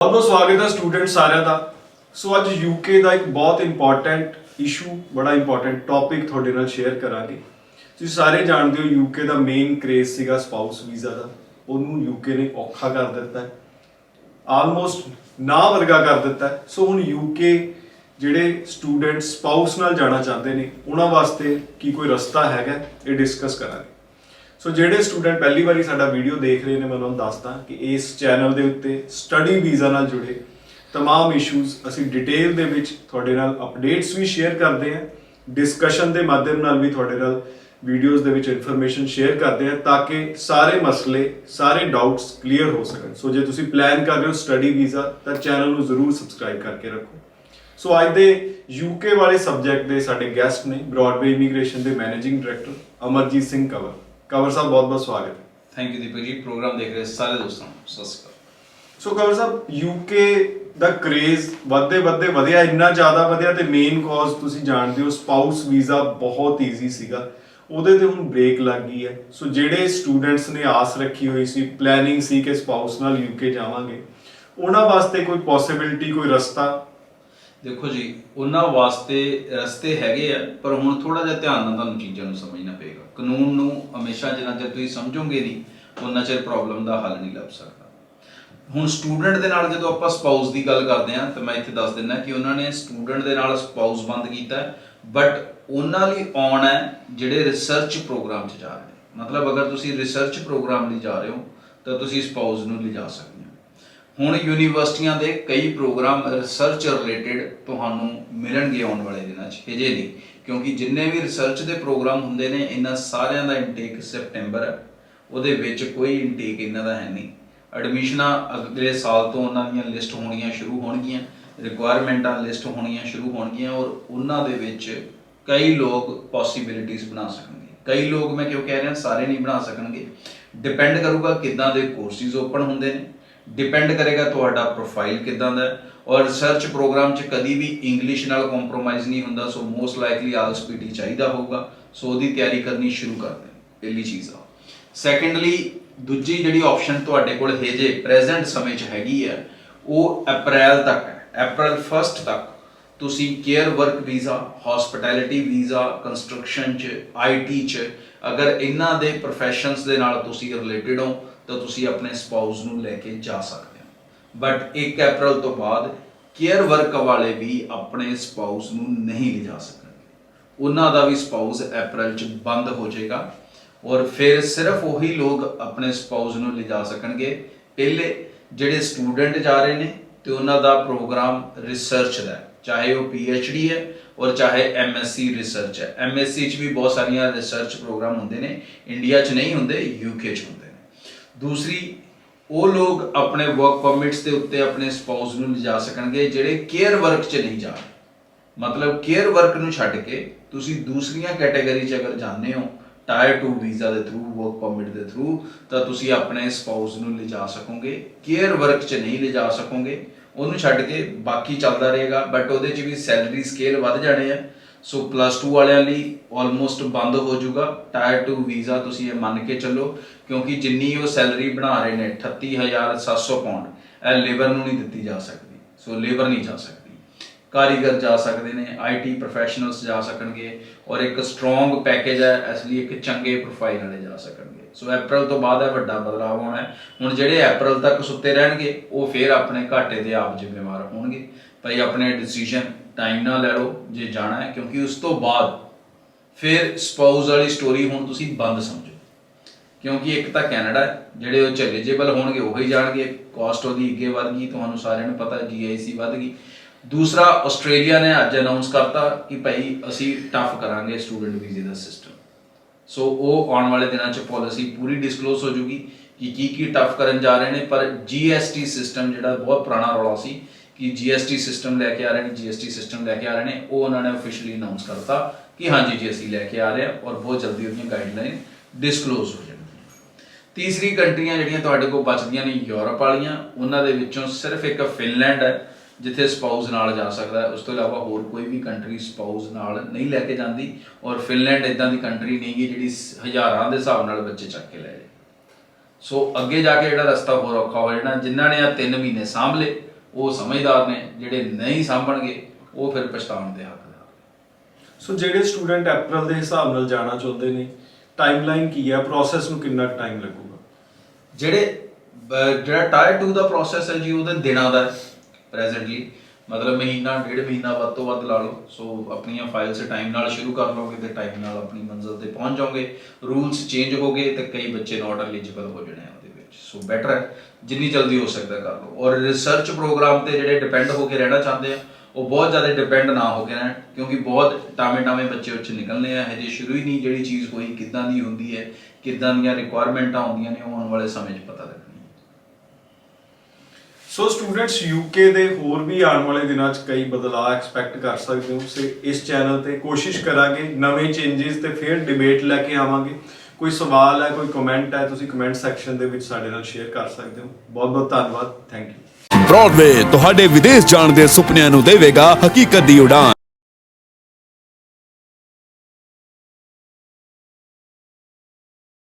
ਬਹੁਤ ਬਹੁਤ ਸਵਾਗਤ ਹੈ ਸਟੂਡੈਂਟ ਸਾਰਿਆਂ ਦਾ। ਸੋ ਅੱਜ ਯੂਕੇ ਦਾ ਇੱਕ ਬਹੁਤ ਇੰਪੋਰਟੈਂਟ ਇਸ਼ੂ ਬੜਾ ਇੰਪੋਰਟੈਂਟ ਟੌਪਿਕ ਤੁਹਾਡੇ ਨਾਲ ਸ਼ੇਅਰ ਕਰਾਂਗੇ। ਤੁਸੀਂ ਸਾਰੇ ਜਾਣਦੇ ਹੋ ਯੂਕੇ ਦਾ ਮੇਨ ਕ੍ਰੇਜ਼ ਸੀਗਾ ਸਪਾਊਸ ਵੀਜ਼ਾ ਦਾ। ਉਹਨੂੰ ਯੂਕੇ ਨੇ ਔਖਾ ਕਰ ਦਿੱਤਾ ਹੈ। ਆਲਮੋਸਟ ਨਾ ਵਰਗਾ ਕਰ ਦਿੱਤਾ ਹੈ। ਸੋ ਹੁਣ ਯੂਕੇ ਜਿਹੜੇ ਸਟੂਡੈਂਟ ਸਪਾਊਸ ਨਾਲ ਜਾਣਾ ਚਾਹੁੰਦੇ ਨੇ, ਉਹਨਾਂ ਵਾਸਤੇ ਕੀ ਕੋਈ ਰਸਤਾ ਹੈਗਾ ਇਹ ਡਿਸਕਸ ਕਰਾਂਗੇ। ਸੋ ਜਿਹੜੇ ਸਟੂਡੈਂਟ ਪਹਿਲੀ ਵਾਰੀ ਸਾਡਾ ਵੀਡੀਓ ਦੇਖ ਰਹੇ ਨੇ ਮੈਂ ਉਹਨਾਂ ਨੂੰ ਦੱਸਦਾ ਕਿ ਇਸ ਚੈਨਲ ਦੇ ਉੱਤੇ ਸਟੱਡੀ ਵੀਜ਼ਾ ਨਾਲ ਜੁੜੇ तमाम ਇਸ਼ੂਜ਼ ਅਸੀਂ ਡਿਟੇਲ ਦੇ ਵਿੱਚ ਤੁਹਾਡੇ ਨਾਲ ਅਪਡੇਟਸ ਵੀ ਸ਼ੇਅਰ ਕਰਦੇ ਹਾਂ ਡਿਸਕਸ਼ਨ ਦੇ ਮਾਧਿਅਮ ਨਾਲ ਵੀ ਤੁਹਾਡੇ ਨਾਲ ਵੀਡੀਓਜ਼ ਦੇ ਵਿੱਚ ਇਨਫੋਰਮੇਸ਼ਨ ਸ਼ੇਅਰ ਕਰਦੇ ਹਾਂ ਤਾਂ ਕਿ ਸਾਰੇ ਮਸਲੇ ਸਾਰੇ ਡਾਊਟਸ ਕਲੀਅਰ ਹੋ ਸਕਣ ਸੋ ਜੇ ਤੁਸੀਂ ਪਲਾਨ ਕਰ ਰਹੇ ਹੋ ਸਟੱਡੀ ਵੀਜ਼ਾ ਤਾਂ ਚੈਨਲ ਨੂੰ ਜ਼ਰੂਰ ਸਬਸਕ੍ਰਾਈਬ ਕਰਕੇ ਰੱਖੋ ਸੋ ਅੱਜ ਦੇ ਯੂਕੇ ਵਾਲੇ ਸਬਜੈਕਟ ਦੇ ਸਾਡੇ ਗੈਸਟ ਨੇ ਬ੍ਰੌਡਵੇ ਇਮੀਗ੍ਰੇਸ਼ਨ ਦੇ ਮੈਨੇਜਿੰਗ ਡਾਇਰੈਕਟਰ ਅਮਰਜੀਤ ਸਿੰਘ ਕੰਵਰ ਕੰਵਰ ਸਾਹਿਬ ਬਹੁਤ ਬਹੁਤ ਸਵਾਗਤ ਹੈ। ਥੈਂਕ ਯੂ ਦੀਪਕ ਜੀ। ਪ੍ਰੋਗਰਾਮ ਦੇਖ ਰਹੇ ਸਾਰੇ ਦੋਸਤਾਂ ਨੂੰ। ਸਤਿ ਸ਼੍ਰੀ ਅਕਾਲ। ਸੋ ਕੰਵਰ ਸਾਹਿਬ ਯੂਕੇ ਦਾ ਕ੍ਰੇਜ਼ ਵੱਧਦੇ ਵੱਧਦੇ ਵਧਿਆ ਇੰਨਾ ਜ਼ਿਆਦਾ ਵਧਿਆ ਤੇ ਮੇਨ ਕਾਜ਼ ਤੁਸੀਂ ਜਾਣਦੇ ਹੋ ਸਪਾਊਸ ਵੀਜ਼ਾ ਬਹੁਤ ਈਜ਼ੀ ਸੀਗਾ। ਉਹਦੇ ਤੇ ਹੁਣ ਬ੍ਰੇਕ ਲੱਗ ਗਈ ਹੈ। ਸੋ ਜਿਹੜੇ ਸਟੂਡੈਂਟਸ ਨੇ ਆਸ ਰੱਖੀ ਹੋਈ ਸੀ ਪਲੈਨਿੰਗ ਸੀ ਕਿ ਸਪਾਊਸ ਨਾਲ ਯੂਕੇ ਜਾਵਾਂਗੇ ਉਹਨਾਂ ਵਾਸਤੇ ਕੋਈ ਪੋਸਿਬਿਲਿਟੀ ਕੋਈ ਰਸਤਾ ਦੇਖੋ ਜੀ, ਉਹਨਾਂ ਵਾਸਤੇ ਰਸਤੇ ਹੈਗੇ ਆ, ਪਰ ਹੁਣ ਥੋੜਾ ਜਿਹਾ ਧਿਆਨ ਨਾਲ ਤੁਹਾਨੂੰ ਚੀਜ਼ਾਂ ਨੂੰ ਸਮਝਣਾ ਪਏਗਾ। ਕਾਨੂੰਨ ਨੂੰ ਹਮੇਸ਼ਾ ਜਿੰਨਾ ਚਿਰ ਤੁਸੀਂ ਸਮਝੋਗੇ ਨਹੀਂ ਉਹਨਾਂ ਚਿਰ ਪ੍ਰੋਬਲਮ ਦਾ ਹੱਲ ਨਹੀਂ ਲੱਭ ਸਕਦਾ। ਹੁਣ ਸਟੂਡੈਂਟ ਦੇ ਨਾਲ ਜਦੋਂ ਆਪਾਂ ਸਪਾਊਸ ਦੀ ਗੱਲ ਕਰਦੇ ਹਾਂ, ਤਾਂ ਮੈਂ ਇੱਥੇ ਦੱਸ ਦਿੰਦਾ ਕਿ ਉਹਨਾਂ ਨੇ ਸਟੂਡੈਂਟ ਦੇ ਨਾਲ ਸਪਾਊਸ ਬੰਦ ਕੀਤਾ ਬਟ ਉਹਨਾਂ ਲਈ ਆਉਣ ਹੈ ਜਿਹੜੇ ਰਿਸਰਚ ਪ੍ਰੋਗਰਾਮ 'ਚ ਜਾ ਰਹੇ ਨੇ। ਮਤਲਬ ਅਗਰ ਤੁਸੀਂ ਰਿਸਰਚ ਪ੍ਰੋਗਰਾਮ ਲਈ ਜਾ ਰਹੇ ਹੋ, ਤਾਂ ਤੁਸੀਂ ਸਪਾਊਸ ਨੂੰ ਲਿਜਾ ਸਕਦੇ ਹੋ। ਹੁਣ ਯੂਨੀਵਰਸਿਟੀਆਂ ਦੇ ਕਈ ਪ੍ਰੋਗਰਾਮ ਰਿਸਰਚ ਰਿਲੇਟਡ ਤੁਹਾਨੂੰ ਮਿਲਣਗੇ ਆਉਣ ਵਾਲੇ ਦਿਨਾਂ 'ਚ, ਹਜੇ ਨਹੀਂ। ਕਿਉਂਕਿ ਜਿੰਨੇ ਵੀ ਰਿਸਰਚ ਦੇ ਪ੍ਰੋਗਰਾਮ ਹੁੰਦੇ ਨੇ, ਇਹਨਾਂ ਸਾਰਿਆਂ ਦਾ ਇਨਟੇਕ ਸੈਪਟੈਂਬਰ ਹੈ। ਉਹਦੇ ਵਿੱਚ ਕੋਈ ਇਨਟੇਕ ਇਹਨਾਂ ਦਾ ਹੈ ਨਹੀਂ। ਐਡਮਿਸ਼ਨਾਂ ਅਗਲੇ ਸਾਲ ਤੋਂ ਉਹਨਾਂ ਦੀਆਂ ਲਿਸਟ ਹੋਣੀਆਂ ਸ਼ੁਰੂ ਹੋਣਗੀਆਂ ਰਿਕੁਆਇਰਮੈਂਟਾਂ ਲਿਸਟ ਹੋਣੀਆਂ ਸ਼ੁਰੂ ਹੋਣਗੀਆਂ ਔਰ ਉਹਨਾਂ ਦੇ ਵਿੱਚ ਕਈ ਲੋਕ ਪੋਸਿਬਿਲਿਟੀਆਂ ਬਣਾ ਸਕਣਗੇ। ਕਈ ਲੋਕ ਮੈਂ ਕਿਉਂ ਕਹਿ ਰਿਹਾ, ਸਾਰੇ ਨਹੀਂ ਬਣਾ ਸਕਣਗੇ। ਡਿਪੈਂਡ ਕਰੂਗਾ ਕਿੱਦਾਂ ਦੇ ਕੋਰਸਿਸ ਓਪਨ ਹੁੰਦੇ ਨੇ ਡਿਪੈਂਡ ਕਰੇਗਾ ਤੁਹਾਡਾ ਪ੍ਰੋਫਾਈਲ ਕਿੱਦਾਂ ਦਾ ਔਰ ਰਿਸਰਚ ਪ੍ਰੋਗਰਾਮ 'ਚ ਕਦੀ ਵੀ ਇੰਗਲਿਸ਼ ਨਾਲ ਕੰਪਰੋਮਾਈਜ਼ ਨਹੀਂ ਹੁੰਦਾ ਸੋ ਮੋਸਟ ਲਾਈਕਲੀ ਆਲਸ ਪੀਟੀ ਚਾਹੀਦਾ ਹੋਊਗਾ ਸੋ ਉਹਦੀ ਤਿਆਰੀ ਕਰਨੀ ਸ਼ੁਰੂ ਕਰ ਦੇਣ ਪਹਿਲੀ ਚੀਜ਼ ਆ। ਸੈਕੰਡਲੀ ਦੂਜੀ ਜਿਹੜੀ ਆਪਸ਼ਨ ਤੁਹਾਡੇ ਕੋਲ ਹੈ ਜੇ ਪ੍ਰੈਜ਼ੈਂਟ ਸਮੇਂ 'ਚ ਹੈਗੀ ਹੈ, ਉਹ ਅਪ੍ਰੈਲ ਤੱਕ ਹੈ। ਅਪ੍ਰੈਲ 1 ਤੱਕ ਤੁਸੀਂ care work visa hospitality visa construction 'ਚ ਆਈਟੀ 'ਚ, ਅਗਰ ਇਹਨਾਂ ਦੇ ਪ੍ਰੋਫੈਸ਼ਨਸ ਦੇ ਨਾਲ ਤੁਸੀਂ ਰਿਲੇਟਡ ਹੋ ਤਾਂ ਤੁਸੀਂ ਆਪਣੇ ਸਪਾਊਸ ਨੂੰ ਲੈ ਕੇ ਜਾ ਸਕਦੇ ਹੋ। ਬਟ 1 ਅਪ੍ਰੈਲ ਤੋਂ ਬਾਅਦ ਕੇਅਰ ਵਰਕ ਵਾਲੇ ਵੀ ਆਪਣੇ ਸਪਾਊਸ ਨੂੰ ਨਹੀਂ ਲਿਜਾ ਸਕਣਗੇ। ਉਹਨਾਂ ਦਾ ਵੀ ਸਪਾਊਸ ਅਪ੍ਰੈਲ 'ਚ ਬੰਦ ਹੋ ਜਾਏਗਾ ਔਰ ਫਿਰ ਸਿਰਫ ਉਹੀ ਲੋਕ ਆਪਣੇ ਸਪਾਊਸ ਨੂੰ ਲਿਜਾ ਸਕਣਗੇ। ਪਹਿਲੇ ਜਿਹੜੇ ਸਟੂਡੈਂਟ ਜਾ ਰਹੇ ਨੇ ਤੇ ਉਹਨਾਂ ਦਾ ਪ੍ਰੋਗਰਾਮ ਰਿਸਰਚ ਦਾ ਚਾਹੇ ਉਹ ਡੀ ਹੈ ਔਰ ਚਾਹੇ ਐਮਐਸਸੀ ਰਿਸਰਚ ਹੈ। ਐਮਐਸਸੀ 'ਚ ਵੀ ਬਹੁਤ ਸਾਰੀਆਂ ਰਿਸਰਚ ਪ੍ਰੋਗਰਾਮ ਹੁੰਦੇ ਨੇ। ਇੰਡੀਆ 'ਚ ਨਹੀਂ ਹੁੰਦੇ ਯੂਕੇ 'ਚ ਹੁੰਦੇ। ਦੂਸਰੀ, ਉਹ ਲੋਕ ਆਪਣੇ ਵਰਕ ਪਰਮਿਟਸ ਦੇ ਉੱਤੇ ਆਪਣੇ ਸਪਾਊਸ ਨੂੰ ਲਿਜਾ ਸਕਣਗੇ ਜਿਹੜੇ ਕੇਅਰ ਵਰਕ 'ਚ ਨਹੀਂ ਜਾ ਰਹੇ। ਮਤਲਬ ਕੇਅਰ ਵਰਕ ਨੂੰ ਛੱਡ ਕੇ ਤੁਸੀਂ ਦੂਸਰੀਆਂ ਕੈਟਾਗਰੀ 'ਚ ਅਗਰ ਜਾਂਦੇ ਹੋ ਟਾਇਰ 2 ਵੀਜ਼ਾ ਦੇ ਥਰੂ ਵਰਕ ਪਰਮਿਟ ਦੇ ਥਰੂ ਤਾਂ ਤੁਸੀਂ ਆਪਣੇ ਸਪਾਊਸ ਨੂੰ ਲਿਜਾ ਸਕੋਗੇ ਕੇਅਰ ਵਰਕ 'ਚ ਨਹੀਂ ਲਿਜਾ ਸਕੋਗੇ। ਉਹਨੂੰ ਛੱਡ ਕੇ ਬਾਕੀ ਚੱਲਦਾ ਰਹੇਗਾ ਬਟ ਉਹਦੇ 'ਚ ਵੀ ਸੈਲਰੀ ਸਕੇਲ ਵੱਧ ਜਾਣੇ ਆ। ਸੋ ਪਲੱਸ 2 ਵਾਲਿਆਂ ਲਈ ਆਲਮੋਸਟ ਬੰਦ ਹੋ ਜਾਊਗਾ। ਟਾਇਰ 2 ਵੀਜ਼ਾ ਤੁਸੀਂ ਇਹ ਮੰਨ ਕੇ ਚੱਲੋ, ਕਿਉਂਕਿ ਜਿੰਨੀ ਉਹ ਸੈਲਰੀ ਬਣਾ ਰਹੇ ਨੇ 38700 ਪਾਉਂਡ ਇਹ ਲੇਬਰ ਨੂੰ ਨਹੀਂ ਦਿੱਤੀ ਜਾ ਸਕਦੀ। ਸੋ ਲੇਬਰ ਨਹੀਂ ਜਾ ਸਕਦੀ। ਕਾਰੀਗਰ ਜਾ ਸਕਦੇ ਨੇ ਆਈਟੀ ਪ੍ਰੋਫੈਸ਼ਨਲਸ ਜਾ ਸਕਣਗੇ, ਔਰ ਇੱਕ ਸਟਰੋਂਗ ਪੈਕੇਜ ਹੈ, ਇਸ ਲਈ ਇੱਕ ਚੰਗੇ ਪ੍ਰੋਫਾਈਲ ਵਾਲੇ ਜਾ ਸਕਣਗੇ। ਸੋ ਅਪ੍ਰੈਲ ਤੋਂ ਬਾਅਦ ਇਹ ਵੱਡਾ ਬਦਲਾਅ ਆਉਣਾ ਹੈ। ਹੁਣ ਜਿਹੜੇ ਅਪ੍ਰੈਲ ਤੱਕ ਸੁੱਤੇ ਰਹਿਣਗੇ ਉਹ ਫੇਰ ਆਪਣੇ ਘਾਟੇ ਦੇ ਆਪ ਜ਼ਿੰਮੇਵਾਰ ਹੋਣਗੇ। ਭਾਈ ਆਪਣੇ ਡਿਸੀਜਨ ਟਾਈਮ ਨਾਲ ਲੈ ਲਓ ਜੇ ਜਾਣਾ ਹੈ ਕਿਉਂਕਿ ਉਸ ਤੋਂ ਬਾਅਦ ਫਿਰ ਸਪਾਊਸ ਵਾਲੀ ਸਟੋਰੀ ਹੁਣ ਤੁਸੀਂ ਬੰਦ ਸਮਝੋ। ਕਿਉਂਕਿ ਇੱਕ ਤਾਂ ਕੈਨੇਡਾ ਹੈ, ਜਿਹੜੇ ਉਹ ਐਲੀਜੀਬਲ ਹੋਣਗੇ ਉਹ ਹੀ ਜਾਣਗੇ। ਕਾਸਟ ਉਹਦੀ ਅੱਗੇ ਵਧ ਗਈ ਤੁਹਾਨੂੰ ਸਾਰਿਆਂ ਨੂੰ ਪਤਾ ਜੀਆਈਸੀ ਵਧ ਗਈ। ਦੂਸਰਾ ਆਸਟ੍ਰੇਲੀਆ ਨੇ ਅੱਜ ਅਨਾਉਂਸ ਕਰਤਾ ਕਿ ਭਾਈ ਅਸੀਂ ਟਫ ਕਰਾਂਗੇ ਸਟੂਡੈਂਟ ਵੀਜ਼ੇ ਦਾ ਸਿਸਟਮ ਸੋ ਉਹ ਆਉਣ ਵਾਲੇ ਦਿਨਾਂ 'ਚ ਪਾਲਿਸੀ ਪੂਰੀ ਡਿਸਕਲੋਜ਼ ਹੋ ਜੂਗੀ ਕਿ ਕੀ ਕੀ ਟਫ ਕਰਨ ਜਾ ਰਹੇ ਨੇ, ਪਰ ਜੀਐਸਟੀ ਸਿਸਟਮ ਜਿਹੜਾ ਬਹੁਤ ਪੁਰਾਣਾ ਰੌਲਾ ਸੀ ਕਿ ਜੀਐਸਟੀ ਸਿਸਟਮ ਲੈ ਕੇ ਆ ਰਹੇ ਨੇ ਜੀਐਸਟੀ ਸਿਸਟਮ ਲੈ ਕੇ ਆ ਰਹੇ ਨੇ, ਉਹ ਉਹਨਾਂ ਨੇ ਅਫੀਸ਼ੀਅਲੀ ਅਨਾਉਂਸ ਕਰਤਾ ਕਿ ਹਾਂਜੀ ਜੀ, ਅਸੀਂ ਲੈ ਕੇ ਆ ਰਹੇ ਹਾਂ ਔਰ ਬਹੁਤ ਜਲਦੀ ਉਹਦੀਆਂ ਗਾਈਡਲਾਈਨ ਡਿਸਕਲੋਜ਼ ਹੋ ਜਾਣਗੀਆਂ। ਤੀਸਰੀ ਕੰਟਰੀਆਂ ਜਿਹੜੀਆਂ ਤੁਹਾਡੇ ਕੋਲ ਬਚਦੀਆਂ ਨੇ, ਯੂਰਪ ਵਾਲੀਆਂ, ਉਹਨਾਂ ਦੇ ਵਿੱਚੋਂ ਸਿਰਫ ਇੱਕ ਫਿਨਲੈਂਡ ਹੈ। ਜਿੱਥੇ ਸਪਾਊਸ ਨਾਲ ਜਾ ਸਕਦਾ ਹੈ ਉਸ ਤੋਂ ਇਲਾਵਾ ਹੋਰ ਕੋਈ ਵੀ ਕੰਟਰੀ ਸਪਾਊਸ ਨਾਲ ਨਹੀਂ ਲੈ ਕੇ ਜਾਂਦੀ ਔਰ ਫਿਨਲੈਂਡ ਇਦਾਂ ਦੀ ਕੰਟਰੀ ਨਹੀਂ ਗੀ ਜਿਹੜੀ ਹਜ਼ਾਰਾਂ ਦੇ ਹਿਸਾਬ ਨਾਲ ਬੱਚੇ ਚੱਕ ਕੇ ਲੈ ਜਾਏ ਸੋ ਅੱਗੇ ਜਾ ਕੇ ਜਿਹੜਾ ਰਸਤਾ ਹੋਰ ਔਖਾ ਹੋ ਜਾਣਾ ਜਿਨ੍ਹਾਂ ਨੇ ਆ 3 ਮਹੀਨੇ ਸਾਂਭ ਲਏ ਉਹ ਸਮਝਦਾਰ ਨੇ ਜਿਹੜੇ ਨਹੀਂ ਸਾਂਭਣਗੇ ਉਹ ਫਿਰ ਪਛਤਾਉਣ ਦੇ ਹੱਕਦਾਰ ਸੋ ਜਿਹੜੇ ਸਟੂਡੈਂਟ ਅਪ੍ਰੈਲ ਦੇ ਹਿਸਾਬ ਨਾਲ ਜਾਣਾ ਚਾਹੁੰਦੇ ਨੇ ਟਾਈਮਲਾਈਨ ਕੀ ਹੈ? ਪ੍ਰੋਸੈਸ ਨੂੰ ਕਿੰਨਾ ਟਾਈਮ ਲੱਗੂਗਾ? ਜਿਹੜੇ ਜਿਹੜਾ ਟਾਇਰ 2 ਦਾ ਪ੍ਰੋਸੈਸ ਹੈ ਜੀ ਉਹਦੇ ਦਿਨਾਂ ਦਾ ਪ੍ਰੈਜ਼ੈਂਟਲੀ ਮਤਲਬ ਮਹੀਨਾ, ਡੇਢ ਮਹੀਨਾ ਵੱਧ ਤੋਂ ਵੱਧ ਲਾ ਲਓ। ਸੋ ਆਪਣੀਆਂ ਫਾਈਲਸ ਟਾਈਮ ਨਾਲ ਸ਼ੁਰੂ ਕਰ ਲਓਗੇ ਤੇ ਟਾਈਮ ਨਾਲ ਆਪਣੀ ਮੰਜ਼ਿਲ ਤੇ ਪਹੁੰਚ ਜਾਓਗੇ। ਰੂਲਸ ਚੇਂਜ ਹੋ ਗਏ ਤੇ ਕਈ ਬੱਚੇ ਨਾਟ ਐਲੀਜੀਬਲ ਹੋ ਜਾਣੇ ਆ ਉਹਦੇ ਵਿੱਚ। ਸੋ ਬੈਟਰ ਹੈ। ਜਿੰਨੀ ਜਲਦੀ ਹੋ ਸਕਦਾ ਕਰ ਲਓ। ਔਰ ਰਿਸਰਚ ਪ੍ਰੋਗਰਾਮ ਤੇ ਜਿਹੜੇ ਡਿਪੈਂਡ ਹੋ ਕੇ ਰਹਿਣਾ ਚਾਹੁੰਦੇ ਆ, ਉਹ ਬਹੁਤ ਜ਼ਿਆਦਾ ਡਿਪੈਂਡ ਨਾ ਹੋ ਕੇ ਰਹਿਣ। ਕਿਉਂਕਿ ਬਹੁਤ ਟਾਵੇਂ ਟਾਵੇਂ ਬੱਚੇ ਉੱਚ ਨਿਕਲਨੇ ਆ। ਹਜੇ ਸ਼ੁਰੂ ਹੀ ਨਹੀਂ ਜਿਹੜੀ ਚੀਜ਼ ਹੋਈ, ਕਿੱਦਾਂ ਦੀ ਹੁੰਦੀ ਹੈ, ਕਿੱਦਾਂ ਦੀਆਂ ਰਿਕੁਆਇਰਮੈਂਟਾਂ ਹੁੰਦੀਆਂ ਨੇ, ਉਹ ਆਉਣ ਵਾਲੇ ਸਮੇਂ 'ਚ ਪਤਾ ਲੱਗਣੀ। ਸੋ ਸਟੂਡੈਂਟਸ ਯੂਕੇ ਦੇ ਹੋਰ ਵੀ ਆਉਣ ਵਾਲੇ ਦਿਨਾਂ 'ਚ ਕਈ ਬਦਲਾਅ ਐਕਸਪੈਕਟ ਕਰ ਸਕਦੇ ਹੋ। ਸੇ ਇਸ ਚੈਨਲ ਤੇ ਕੋਸ਼ਿਸ਼ ਕਰਾਂਗੇ ਨਵੇਂ ਚੇਂजेस ਤੇ ਫਿਰ ਡਿਬੇਟ ਲੈ ਕੇ ਆਵਾਂਗੇ। ਕੋਈ ਸਵਾਲ ਹੈ, ਕੋਈ ਕਮੈਂਟ ਹੈ, ਤੁਸੀਂ ਕਮੈਂਟ ਸੈਕਸ਼ਨ ਦੇ ਵਿੱਚ ਸਾਡੇ ਨਾਲ ਸ਼ੇਅਰ ਕਰ ਸਕਦੇ ਹੋ। ਬਹੁਤ ਬਹੁਤ ਧੰਨਵਾਦ। ਥੈਂਕ ਯੂ ਬ੍ਰੌਡਵੇ ਤੁਹਾਡੇ ਵਿਦੇਸ਼ ਜਾਣ ਦੇ ਸੁਪਨਿਆਂ ਨੂੰ ਦੇਵੇਗਾ ਹਕੀਕਤ ਦੀ ਉਡਾਨ।